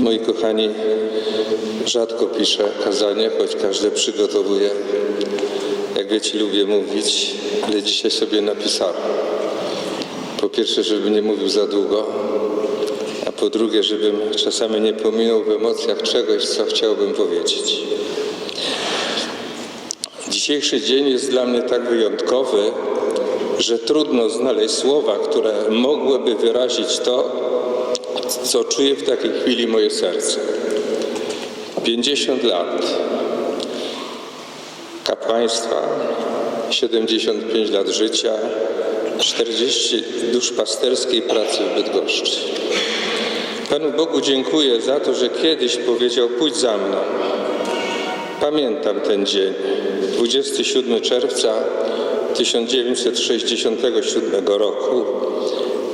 Moi kochani, rzadko piszę kazanie, choć każde przygotowuję. Jak wiecie, lubię mówić, ale dzisiaj sobie napisałem. Po pierwsze, żebym nie mówił za długo, a po drugie, żebym czasami nie pominął w emocjach czegoś, co chciałbym powiedzieć. Dzisiejszy dzień jest dla mnie tak wyjątkowy, że trudno znaleźć słowa, które mogłyby wyrazić to, co czuje w takiej chwili moje serce. 50 lat kapłaństwa, 75 lat życia, 40 duszpasterskiej pracy w Bydgoszczy. Panu Bogu dziękuję za to, że kiedyś powiedział: Pójdź za mną. Pamiętam ten dzień, 27 czerwca 1967 roku,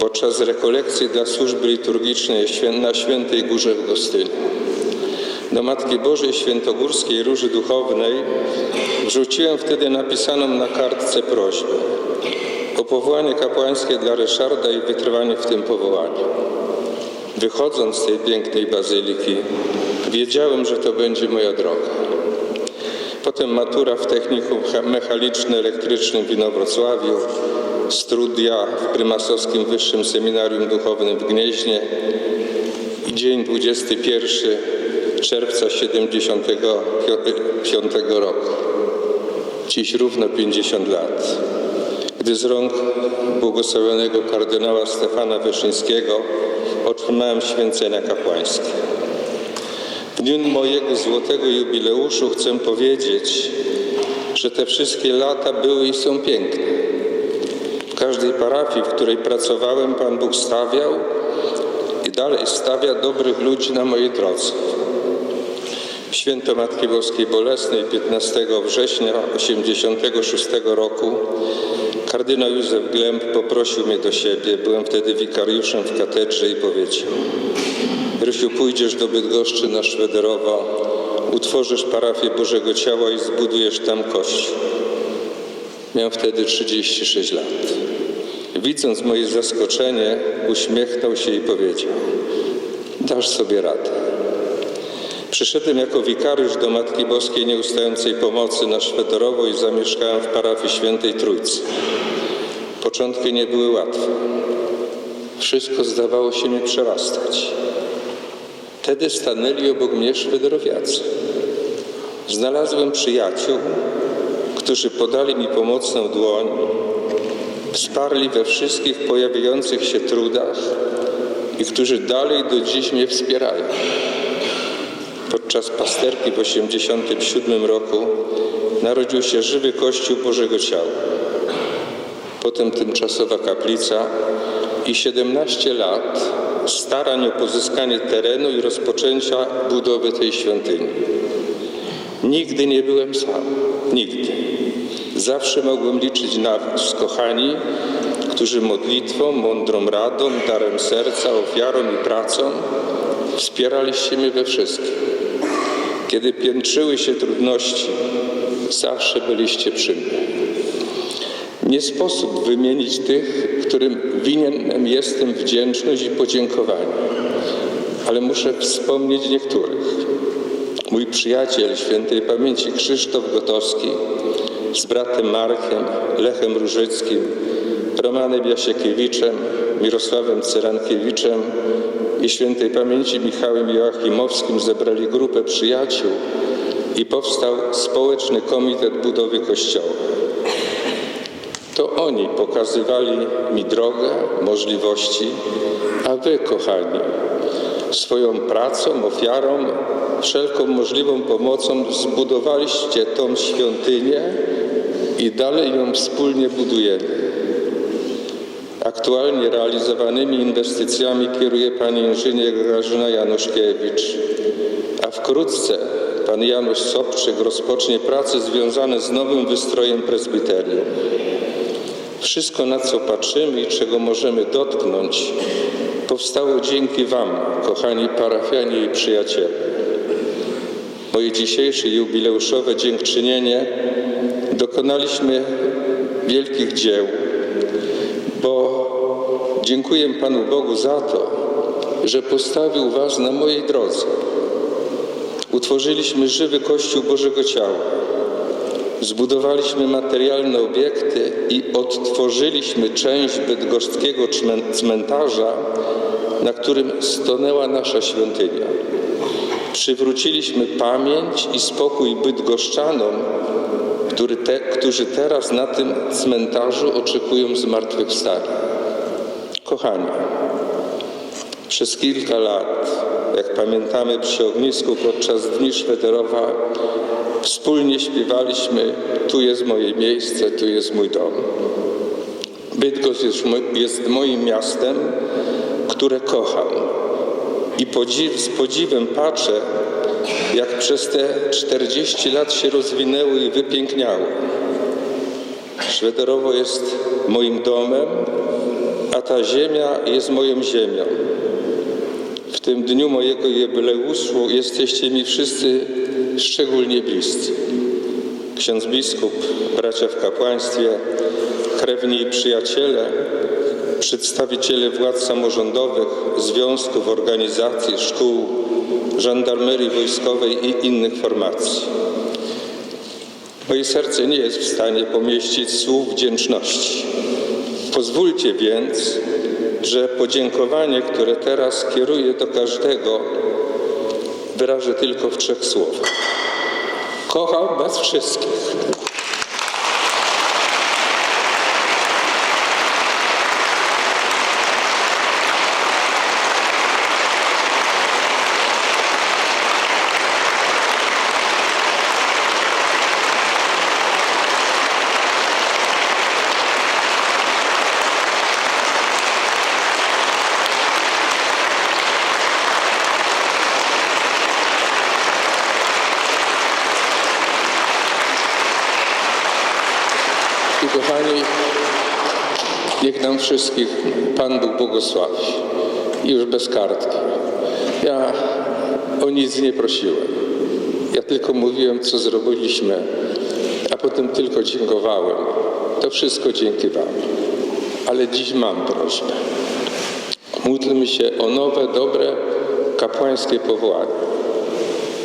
podczas rekolekcji dla służby liturgicznej na Świętej Górze w Gostyniu. Do Matki Bożej Świętogórskiej Róży Duchownej wrzuciłem wtedy napisaną na kartce prośbę o powołanie kapłańskie dla Ryszarda i wytrwanie w tym powołaniu. Wychodząc z tej pięknej bazyliki, wiedziałem, że to będzie moja droga. Potem matura w technikum mechaniczno-elektrycznym w Inowrocławiu, studia w Prymasowskim Wyższym Seminarium Duchownym w Gnieźnie i dzień 21 czerwca 75 roku. Dziś równo 50 lat, gdy z rąk błogosławionego kardynała Stefana Wyszyńskiego otrzymałem święcenia kapłańskie. Dniu mojego złotego jubileuszu chcę powiedzieć, że te wszystkie lata były i są piękne. W każdej parafii, w której pracowałem, Pan Bóg stawiał i dalej stawia dobrych ludzi na mojej drodze. W Święto Matki Boskiej Bolesnej 15 września 1986 roku kardynał Józef Glemp poprosił mnie do siebie. Byłem wtedy wikariuszem w katedrze i powiedział Rysiu, pójdziesz do Bydgoszczy na Szwederowo, utworzysz parafię Bożego Ciała i zbudujesz tam kościół. Miałem wtedy 36 lat. Widząc moje zaskoczenie, uśmiechnął się i powiedział: Dasz sobie radę. Przyszedłem jako wikariusz do Matki Boskiej Nieustającej Pomocy na Szwedorowo i zamieszkałem w parafii Świętej Trójcy. Początki nie były łatwe. Wszystko zdawało się mi przerastać. Wtedy stanęli obok mnie szwederowiacy. Znalazłem przyjaciół, którzy podali mi pomocną dłoń, wsparli we wszystkich pojawiających się trudach i którzy dalej do dziś mnie wspierają. Podczas pasterki w 1987 roku narodził się żywy Kościół Bożego Ciała. Potem tymczasowa kaplica i 17 lat starań o pozyskanie terenu i rozpoczęcia budowy tej świątyni. Nigdy nie byłem sam. Nigdy. Zawsze mogłem liczyć na Was, kochani, którzy modlitwą, mądrą radą, darem serca, ofiarą i pracą wspieraliście mnie we wszystkim. Kiedy piętrzyły się trudności, zawsze byliście przy mnie. Nie sposób wymienić tych, którym winien jestem wdzięczność i podziękowanie, ale muszę wspomnieć niektórych. Mój przyjaciel świętej pamięci Krzysztof Gotowski z bratem Markiem, Lechem Różyckim, Romanem Jasieckiewiczem, Mirosławem Cyrankiewiczem i świętej pamięci Michałem Joachimowskim zebrali grupę przyjaciół i powstał Społeczny Komitet Budowy Kościoła. To oni pokazywali mi drogę, możliwości, a wy, kochani, swoją pracą, ofiarą, wszelką możliwą pomocą zbudowaliście tą świątynię i dalej ją wspólnie budujemy. Aktualnie realizowanymi inwestycjami kieruje pani inżynier Grażyna Januszkiewicz, a wkrótce pan Janusz Sobczyk rozpocznie prace związane z nowym wystrojem prezbiterium. Wszystko, na co patrzymy i czego możemy dotknąć, powstało dzięki Wam, kochani parafianie i przyjaciele. Moje dzisiejsze jubileuszowe dziękczynienie dokonaliśmy wielkich dzieł, bo dziękuję Panu Bogu za to, że postawił Was na mojej drodze. Utworzyliśmy żywy Kościół Bożego Ciała. Zbudowaliśmy materialne obiekty i odtworzyliśmy część bydgoszckiego czmen- cmentarza, na którym stonęła nasza świątynia. Przywróciliśmy pamięć i spokój bydgoszczanom, który te, którzy teraz na tym cmentarzu oczekują zmartwychwstania. Kochani, przez kilka lat, jak pamiętamy przy ognisku podczas Dni Szwederowa, wspólnie śpiewaliśmy Tu jest moje miejsce, tu jest mój dom. Bydgoszcz jest, jest moim miastem, które kocham. I podziw, z podziwem patrzę, jak przez te 40 lat się rozwinęło i wypiękniało. Szwederowo jest moim domem, a ta ziemia jest moją ziemią. Tym dniu mojego jubileuszu jesteście mi wszyscy szczególnie bliscy. Ksiądz biskup, bracia w kapłaństwie, krewni i przyjaciele, przedstawiciele władz samorządowych, związków, organizacji, szkół, żandarmerii wojskowej i innych formacji. Moje serce nie jest w stanie pomieścić słów wdzięczności. Pozwólcie więc, że podziękowanie, które teraz kieruję do każdego, wyrażę tylko w trzech słowach. Kocham Was wszystkich. Kochani, niech nam wszystkich Pan Bóg błogosławi. I już bez kartki. Ja o nic nie prosiłem. Ja tylko mówiłem, co zrobiliśmy, a potem tylko dziękowałem. To wszystko dzięki Wam. Ale dziś mam prośbę. Módlmy się o nowe, dobre, kapłańskie powołanie.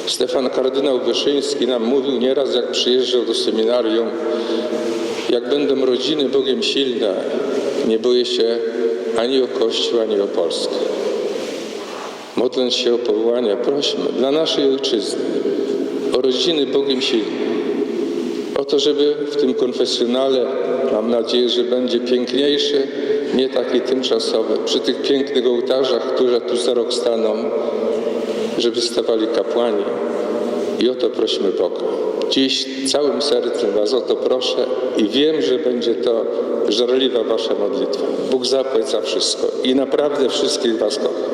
Stefan kardynał Wyszyński nam mówił nieraz, jak przyjeżdżał do seminarium, jak będą rodziny Bogiem silne, nie boję się ani o Kościół, ani o Polskę. Modląc się o powołania, prośmy dla naszej ojczyzny o rodziny Bogiem silne. O to, żeby w tym konfesjonale, mam nadzieję, że będzie piękniejszy, nie taki tymczasowy, przy tych pięknych ołtarzach, które tu za rok staną, żeby stawali kapłani. I o to prośmy Boga. Dziś całym sercem Was o to proszę i wiem, że będzie to żarliwa Wasza modlitwa. Bóg zapłać za wszystko i naprawdę wszystkich Was kocha.